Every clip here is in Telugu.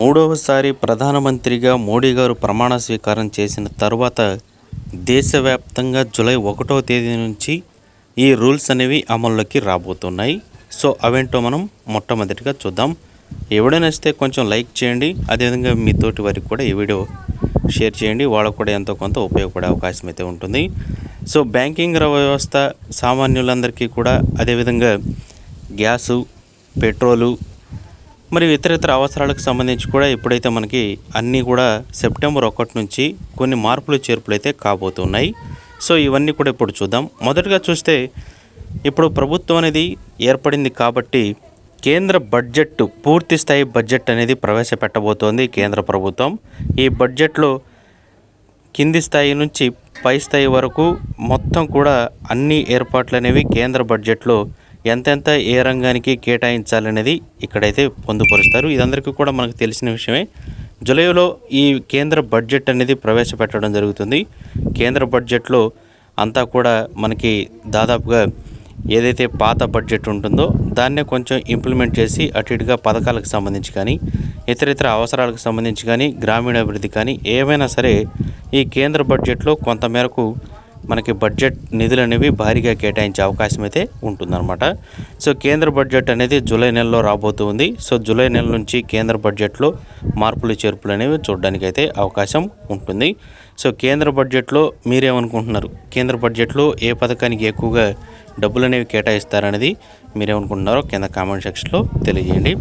మూడవసారి ప్రధానమంత్రిగా మోడీ గారు ప్రమాణ స్వీకారం చేసిన తర్వాత దేశవ్యాప్తంగా జూలై ఒకటో తేదీ నుంచి ఈ రూల్స్ అనేవి అమల్లోకి రాబోతున్నాయి. సో అవేంటో మనం మొట్టమొదటిగా చూద్దాం. ఈ నచ్చితే కొంచెం లైక్ చేయండి. అదేవిధంగా మీ తోటి వారికి కూడా ఈ వీడియో షేర్ చేయండి. వాళ్ళకు కూడా ఎంతో కొంత ఉపయోగపడే అవకాశం అయితే ఉంటుంది. సో బ్యాంకింగ్ వ్యవస్థ సామాన్యులందరికీ కూడా అదేవిధంగా గ్యాసు పెట్రోలు మరియు ఇతర ఇతర అవసరాలకు సంబంధించి కూడా ఇప్పుడైతే మనకి అన్నీ కూడా సెప్టెంబర్ ఒకటి నుంచి కొన్ని మార్పులు చేర్పులు అయితే కాబోతున్నాయి. సో ఇవన్నీ కూడా ఇప్పుడు చూద్దాం. మొదటగా చూస్తే ఇప్పుడు ప్రభుత్వం అనేది ఏర్పడింది కాబట్టి కేంద్ర బడ్జెట్ పూర్తి స్థాయి బడ్జెట్ అనేది ప్రవేశపెట్టబోతోంది కేంద్ర ప్రభుత్వం. ఈ బడ్జెట్లో కింది స్థాయి నుంచి పై స్థాయి వరకు మొత్తం కూడా అన్ని ఏర్పాట్లు అనేవి కేంద్ర బడ్జెట్లో ఎంతెంత ఏ రంగానికి కేటాయించాలనేది ఇక్కడైతే పొందుపరుస్తారు. ఇదందరికీ కూడా మనకు తెలిసిన విషయమే. జూలైలో ఈ కేంద్ర బడ్జెట్ అనేది ప్రవేశపెట్టడం జరుగుతుంది. కేంద్ర బడ్జెట్లో అంతా కూడా మనకి దాదాపుగా ఏదైతే పాత బడ్జెట్ ఉంటుందో దాన్నే కొంచెం ఇంప్లిమెంట్ చేసి అటు ఇటుగా పథకాలకు సంబంధించి కానీ ఇతర ఇతర అవసరాలకు సంబంధించి కానీ గ్రామీణాభివృద్ధి కానీ ఏమైనా సరే ఈ కేంద్ర బడ్జెట్లో కొంతమేరకు మనకి బడ్జెట్ నిధులు అనేవి భారీగా కేటాయించే అవకాశం అయితే ఉంటుందన్నమాట. సో కేంద్ర బడ్జెట్ అనేది జూలై నెలలో రాబోతుంది సో జూలై నెల నుంచి కేంద్ర బడ్జెట్లో మార్పులు చేర్పులు అనేవి చూడడానికి అయితే అవకాశం ఉంటుంది. సో కేంద్ర బడ్జెట్లో మీరేమనుకుంటున్నారు? కేంద్ర బడ్జెట్లో ఏ పథకానికి ఎక్కువగా డబ్బులు అనేవి కేటాయిస్తారనేది మీరేమనుకుంటున్నారో కింద కామెంట్ సెక్షన్లో తెలియజేయండి.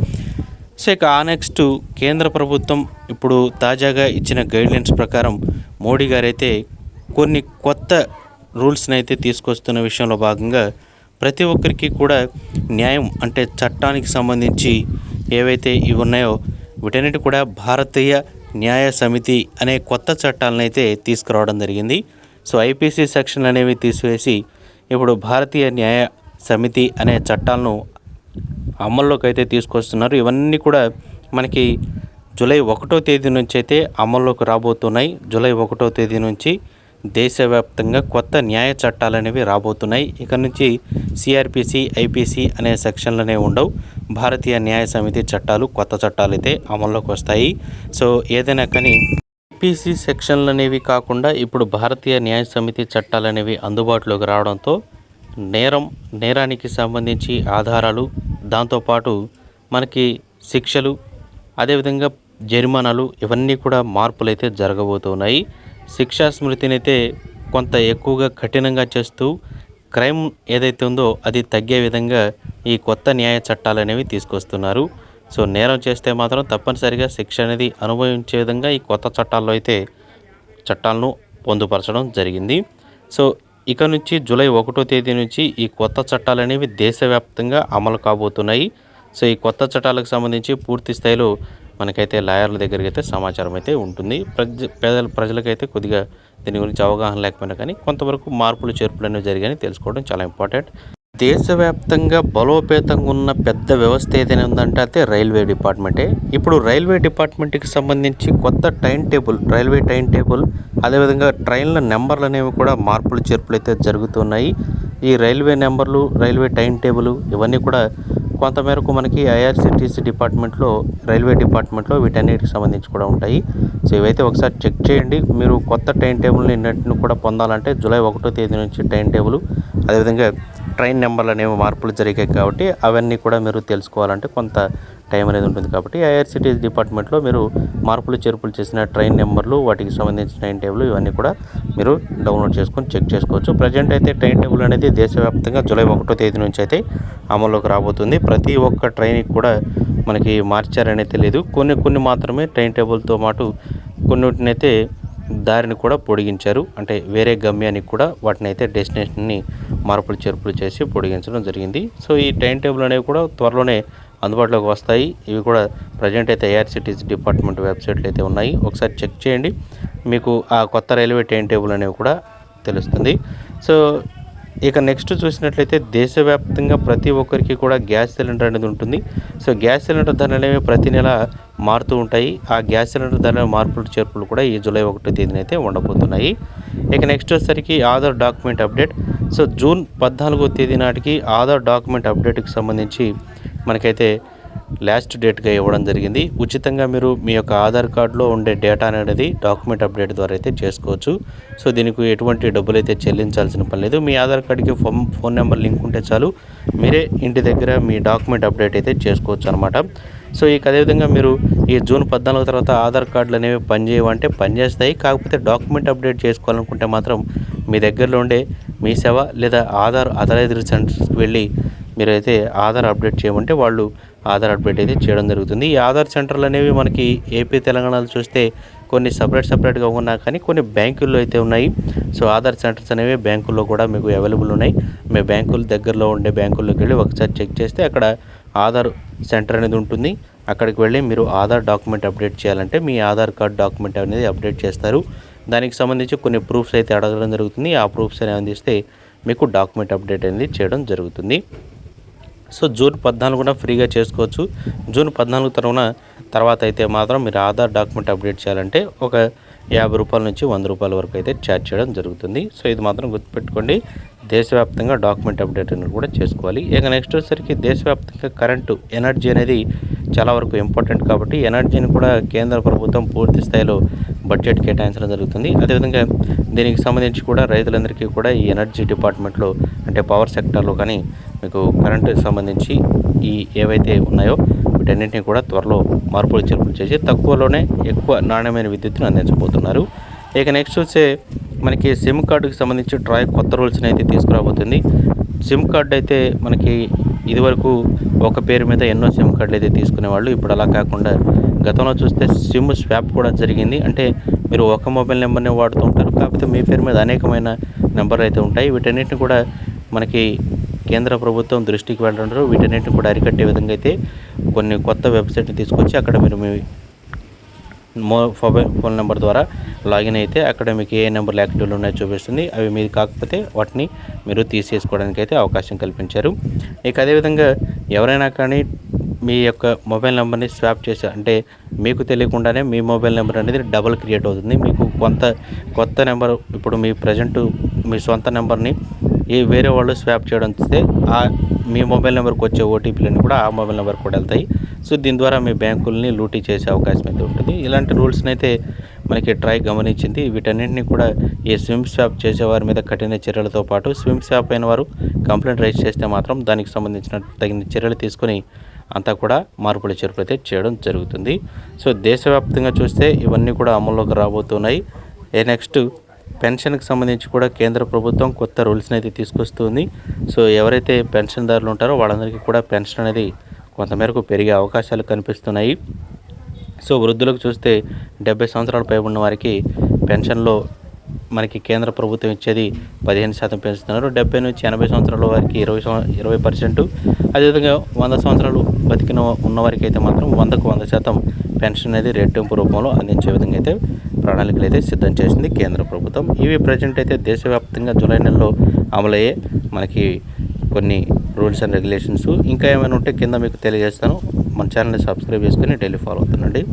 సో ఇక ఆ నెక్స్ట్ కేంద్ర ప్రభుత్వం ఇప్పుడు తాజాగా ఇచ్చిన గైడ్లైన్స్ ప్రకారం మోడీ గారైతే కొన్ని కొత్త రూల్స్ని అయితే తీసుకొస్తున్న విషయంలో భాగంగా ప్రతి ఒక్కరికి కూడా న్యాయం అంటే చట్టానికి సంబంధించి ఏవైతే ఇవి ఉన్నాయో వీటన్నిటి కూడా భారతీయ న్యాయ సమితి అనే కొత్త చట్టాలను అయితే తీసుకురావడం జరిగింది. సో ఐపీసీ సెక్షన్లు అనేవి తీసివేసి ఇప్పుడు భారతీయ న్యాయ సమితి అనే చట్టాలను అమల్లోకి అయితే తీసుకొస్తున్నారు. ఇవన్నీ కూడా మనకి జూలై ఒకటో తేదీ నుంచి అయితే అమల్లోకి రాబోతున్నాయి. జూలై ఒకటో తేదీ నుంచి దేశవ్యాప్తంగా కొత్త న్యాయ చట్టాలు అనేవి రాబోతున్నాయి. ఇక నుంచి సిఆర్పిసి ఐపీసీ అనే సెక్షన్లు అనేవి ఉండవు. భారతీయ న్యాయ సమితి చట్టాలు కొత్త చట్టాలు అయితే అమల్లోకి వస్తాయి. సో ఏదైనా కానీ ఐపీసీ సెక్షన్లు అనేవి కాకుండా ఇప్పుడు భారతీయ న్యాయ సమితి చట్టాలు అనేవి అందుబాటులోకి రావడంతో నేరం నేరానికి సంబంధించి ఆధారాలు దాంతోపాటు మనకి శిక్షలు అదేవిధంగా జరిమానాలు ఇవన్నీ కూడా మార్పులు అయితే జరగబోతున్నాయి. శిక్షా స్మృతిని అయితే కొంత ఎక్కువగా కఠినంగా చేస్తూ క్రైమ్ ఏదైతే ఉందో అది తగ్గే విధంగా ఈ కొత్త న్యాయ చట్టాలు అనేవి తీసుకొస్తున్నారు. సో నేరం చేస్తే మాత్రం తప్పనిసరిగా శిక్ష అనేది అనుభవించే విధంగా ఈ కొత్త చట్టాల్లో అయితే చట్టాలను పొందుపరచడం జరిగింది. సో ఇక నుంచి జూలై ఒకటో తేదీ నుంచి ఈ కొత్త చట్టాలు అనేవి దేశవ్యాప్తంగా అమలు కాబోతున్నాయి. సో ఈ కొత్త చట్టాలకు సంబంధించి పూర్తి స్థాయిలో మనకైతే లాయర్ల దగ్గరికి అయితే సమాచారం అయితే ఉంటుంది. ప్రజ పేదల ప్రజలకైతే కొద్దిగా దీని గురించి అవగాహన లేకపోయినా కానీ కొంతవరకు మార్పులు చేర్పులు అనేవి జరిగాయని తెలుసుకోవడం చాలా ఇంపార్టెంట్. దేశవ్యాప్తంగా బలోపేతంగా ఉన్న పెద్ద వ్యవస్థ ఏదైనా ఉందంటే అయితే రైల్వే డిపార్ట్మెంటే. ఇప్పుడు రైల్వే డిపార్ట్మెంట్కి సంబంధించి కొత్త time table railway time table అదేవిధంగా ట్రైన్ల నెంబర్లు అనేవి కూడా మార్పులు చేర్పులు అయితే జరుగుతున్నాయి. ఈ రైల్వే నెంబర్లు రైల్వే టైం టేబుల్ ఇవన్నీ కూడా కొంతమేరకు మనకి ఐఆర్సిటీసీ డిపార్ట్మెంట్లో రైల్వే డిపార్ట్మెంట్లో వీటన్నిటికి సంబంధించి కూడా ఉంటాయి. సో ఇవైతే ఒకసారి చెక్ చేయండి. మీరు కొత్త టైం టేబుల్ని ఇన్నింటిని కూడా పొందాలంటే జూలై ఒకటో తేదీ నుంచి టైం టేబుల్ అదేవిధంగా ట్రైన్ నెంబర్లు అనేవి మార్పులు జరిగాయి కాబట్టి అవన్నీ కూడా మీరు తెలుసుకోవాలంటే కొంత టైం అనేది ఉంటుంది కాబట్టి ఐఆర్సిటీసీ డిపార్ట్మెంట్లో మీరు మార్పులు చేర్పులు చేసిన ట్రైన్ నెంబర్లు వాటికి సంబంధించిన టైం టేబుల్ ఇవన్నీ కూడా మీరు డౌన్లోడ్ చేసుకొని చెక్ చేసుకోవచ్చు. ప్రజెంట్ అయితే టైం టేబుల్ అనేది దేశవ్యాప్తంగా జూలై ఒకటో తేదీ నుంచి అయితే అమల్లోకి రాబోతుంది. ప్రతి ఒక్క ట్రైన్కి కూడా మనకి మార్చారనే తెలియదు కొన్ని కొన్ని మాత్రమే టైం టేబుల్తో పాటు కొన్నిటినైతే దారిని కూడా పొడిగించారు. అంటే వేరే గమ్యానికి కూడా వాటిని అయితే డెస్టినేషన్ని మార్పులు చేర్పులు చేసి పొడిగించడం జరిగింది. సో ఈ టైం టేబుల్ అనేవి కూడా త్వరలోనే అందుబాటులోకి వస్తాయి. ఇవి కూడా ప్రజెంట్ అయితే ఐఆర్సిటీసీ డిపార్ట్మెంట్ వెబ్సైట్లు అయితే ఉన్నాయి. ఒకసారి చెక్ చేయండి. మీకు ఆ కొత్త రైల్వే టైం టేబుల్ అనేవి కూడా తెలుస్తుంది. సో ఇక నెక్స్ట్ చూసినట్లయితే దేశవ్యాప్తంగా ప్రతి ఒక్కరికి కూడా గ్యాస్ సిలిండర్ అనేది ఉంటుంది. సో గ్యాస్ సిలిండర్ ధరలు అనేవి ప్రతి నెల మారుతూ ఉంటాయి. ఆ గ్యాస్ సిలిండర్ ధరల మార్పులు చేర్పులు కూడా ఈ జూలై ఒకటో తేదీన అయితే ఉండబోతున్నాయి. ఇక నెక్స్ట్ వచ్చేసరికి Aadhaar document update. So June పద్నాలుగో తేదీ నాటికి ఆధార్ డాక్యుమెంట్ అప్డేట్కి సంబంధించి మనకైతే లాస్ట్ డేట్గా ఇవ్వడం జరిగింది. ఉచితంగా మీరు మీ యొక్క ఆధార్ కార్డులో ఉండే డేటా అనేది డాక్యుమెంట్ అప్డేట్ ద్వారా అయితే చేసుకోవచ్చు. సో దీనికి ఎటువంటి డబ్బులు అయితే చెల్లించాల్సిన పని లేదు. మీ ఆధార్ కార్డుకి ఫోన్ ఫోన్ నెంబర్ లింక్ ఉంటే చాలు. మీరే ఇంటి దగ్గర మీ డాక్యుమెంట్ అప్డేట్ అయితే చేసుకోవచ్చు అనమాట సో ఇక అదేవిధంగా మీరు ఈ జూన్ పద్నాలుగు తర్వాత ఆధార్ కార్డులు అనేవి పనిచేయవంటే పనిచేస్తాయి కాకపోతే డాక్యుమెంట్ అప్డేట్ చేసుకోవాలనుకుంటే మాత్రం మీ దగ్గరలో ఉండే మీ సేవ లేదా ఆధార్ అథరైజ్డ్ సెంటర్స్కి వెళ్ళి మీరైతే ఆధార్ అప్డేట్ చేయమంటే వాళ్ళు ఆధార్ అప్డేట్ అయితే చేయడం జరుగుతుంది. ఈ ఆధార్ సెంటర్లు అనేవి మనకి ఏపీ తెలంగాణలో చూస్తే కొన్ని సపరేట్ సపరేట్గా ఉన్నా కానీ కొన్ని బ్యాంకుల్లో అయితే ఉన్నాయి. సో ఆధార్ సెంటర్స్ అనేవి బ్యాంకుల్లో కూడా మీకు అవైలబుల్ ఉన్నాయి. మీ బ్యాంకుల దగ్గరలో ఉండే బ్యాంకుల్లోకి వెళ్ళి ఒకసారి చెక్ చేస్తే అక్కడ ఆధార్ సెంటర్ అనేది ఉంటుంది. అక్కడికి వెళ్ళి మీరు ఆధార్ డాక్యుమెంట్ అప్డేట్ చేయాలంటే మీ ఆధార్ కార్డ్ డాక్యుమెంట్ అనేది అప్డేట్ చేస్తారు. దానికి సంబంధించి కొన్ని ప్రూఫ్స్ అయితే అడగడం జరుగుతుంది. ఆ ప్రూఫ్స్ అనేవి అందిస్తే మీకు డాక్యుమెంట్ అప్డేట్ అనేది చేయడం జరుగుతుంది. సో జూన్ పద్నాలుగున ఫ్రీగా చేసుకోవచ్చు. జూన్ పద్నాలుగు తరువున తర్వాత అయితే మాత్రం మీరు ఆధార్ డాక్యుమెంట్ అప్డేట్ చేయాలంటే ఒక యాభై రూపాయల నుంచి వంద రూపాయల వరకు అయితే ఛార్జ్ చేయడం జరుగుతుంది. సో ఇది మాత్రం గుర్తుపెట్టుకోండి. దేశవ్యాప్తంగా డాక్యుమెంట్ అప్డేట్ అనేది కూడా చేసుకోవాలి. ఇక నెక్స్ట్ వచ్చేసరికి దేశవ్యాప్తంగా కరెంటు ఎనర్జీ అనేది చాలా వరకు ఇంపార్టెంట్ కాబట్టి ఎనర్జీని కూడా కేంద్ర ప్రభుత్వం పూర్తి స్థాయిలో బడ్జెట్ కేటాయించడం జరుగుతుంది. అదేవిధంగా దీనికి సంబంధించి కూడా రైతులందరికీ కూడా ఈ ఎనర్జీ డిపార్ట్మెంట్లో అంటే పవర్ సెక్టార్లో కానీ మీకు కరెంటుకి సంబంధించి ఈ ఏవైతే ఉన్నాయో వీటన్నింటినీ కూడా త్వరలో మార్పులు చేర్పులు చేసి తక్కువలోనే ఎక్కువ నాణ్యమైన విద్యుత్తును అందించబోతున్నారు. ఇక నెక్స్ట్ వచ్చే మనకి సిమ్ కార్డుకి సంబంధించి ట్రాయ్ కొత్త రూల్స్ని అయితే తీసుకురాబోతుంది. సిమ్ కార్డు అయితే మనకి ఇదివరకు ఒక పేరు మీద ఎన్నో సిమ్ కార్డులు అయితే తీసుకునేవాళ్ళు ఇప్పుడు అలా కాకుండా గతంలో చూస్తే సిమ్ స్వాప్ కూడా జరిగింది. అంటే మీరు ఒక మొబైల్ నెంబర్ని వాడుతూ ఉంటారు కాకపోతే మీ పేరు మీద అనేకమైన నెంబర్లు అయితే ఉంటాయి. వీటన్నిటిని కూడా మనకి కేంద్ర ప్రభుత్వం దృష్టికి వెళ్ళడంలో వీటన్నిటిని కూడా అరికట్టే విధంగా అయితే కొన్ని కొత్త వెబ్సైట్ని తీసుకొచ్చి అక్కడ మీరు మీ మో మొబైల్ ఫోన్ నెంబర్ ద్వారా లాగిన్ అయితే అక్కడ మీకు ఏ నెంబర్లు యాక్టివ్లు ఉన్నాయో చూపిస్తుంది. అవి మీది కాకపోతే వాటిని మీరు తీసేసుకోవడానికి అయితే అవకాశం కల్పించారు. ఇక అదేవిధంగా ఎవరైనా కానీ మీ యొక్క మొబైల్ నెంబర్ని స్వాప్ చేసే అంటే మీకు తెలియకుండానే మీ మొబైల్ నెంబర్ అనేది డబల్ క్రియేట్ అవుతుంది. మీకు కొంత కొత్త నెంబర్ ఇప్పుడు మీ ప్రజెంట్ మీ సొంత నెంబర్ని ఈ వేరే వాళ్ళు స్వాప్ చేయడం వస్తే ఆ మీ మొబైల్ నెంబర్కి వచ్చే ఓటీపీలన్నీ కూడా ఆ మొబైల్ నెంబర్ కూడా వెళ్తాయి. సో దీని ద్వారా మీ బ్యాంకుల్ని లూటీ చేసే అవకాశం అయితే ఉంటుంది. ఇలాంటి రూల్స్ని అయితే మనకి ట్రై గమనించింది. వీటన్నింటినీ కూడా ఈ స్విమ్ స్వాప్ చేసేవారి మీద కఠిన చర్యలతో పాటు స్విమ్ స్వాప్ అయిన వారు కంప్లైంట్ రైజ్ చేస్తే మాత్రం దానికి సంబంధించిన తగిన చర్యలు తీసుకొని అంతా కూడా మార్పుల చేర్పులు అయితే చేయడం జరుగుతుంది. సో దేశవ్యాప్తంగా చూస్తే ఇవన్నీ కూడా అమల్లోకి రాబోతున్నాయి. ఏ నెక్స్ట్ పెన్షన్కి సంబంధించి కూడా కేంద్ర ప్రభుత్వం కొత్త రూల్స్ని అయితే తీసుకొస్తుంది. సో ఎవరైతే పెన్షన్దారులు ఉంటారో వాళ్ళందరికీ కూడా పెన్షన్ అనేది కొంతమేరకు పెరిగే అవకాశాలు కనిపిస్తున్నాయి. సో వృద్ధులకు చూస్తే డెబ్బై సంవత్సరాలు పై ఉన్న వారికి పెన్షన్లో మనకి కేంద్ర ప్రభుత్వం ఇచ్చేది పదిహేను శాతం పెంచుతున్నారు. డెబ్బై నుంచి ఎనభై సంవత్సరాల వారికి ఇరవై సంవ- ఇరవై పర్సెంట్. అదేవిధంగా వంద సంవత్సరాలు బతికిన ఉన్నవారికి అయితే మాత్రం వందకు వంద శాతం పెన్షన్ అనేది రెట్టింపు రూపంలో అందించే విధంగా అయితే ప్రణాళికలు అయితే సిద్ధం చేసింది కేంద్ర ప్రభుత్వం. ఇవి ప్రజెంట్ అయితే దేశవ్యాప్తంగా జూలై నెలలో అమలయ్యే మనకి కొన్ని రూల్స్ అండ్ రెగ్యులేషన్స్. ఇంకా ఏమైనా ఉంటే కింద మీకు తెలియజేస్తాను. మన ఛానల్ని సబ్స్క్రైబ్ చేసుకొని డైలీ ఫాలో అవుతుండండి.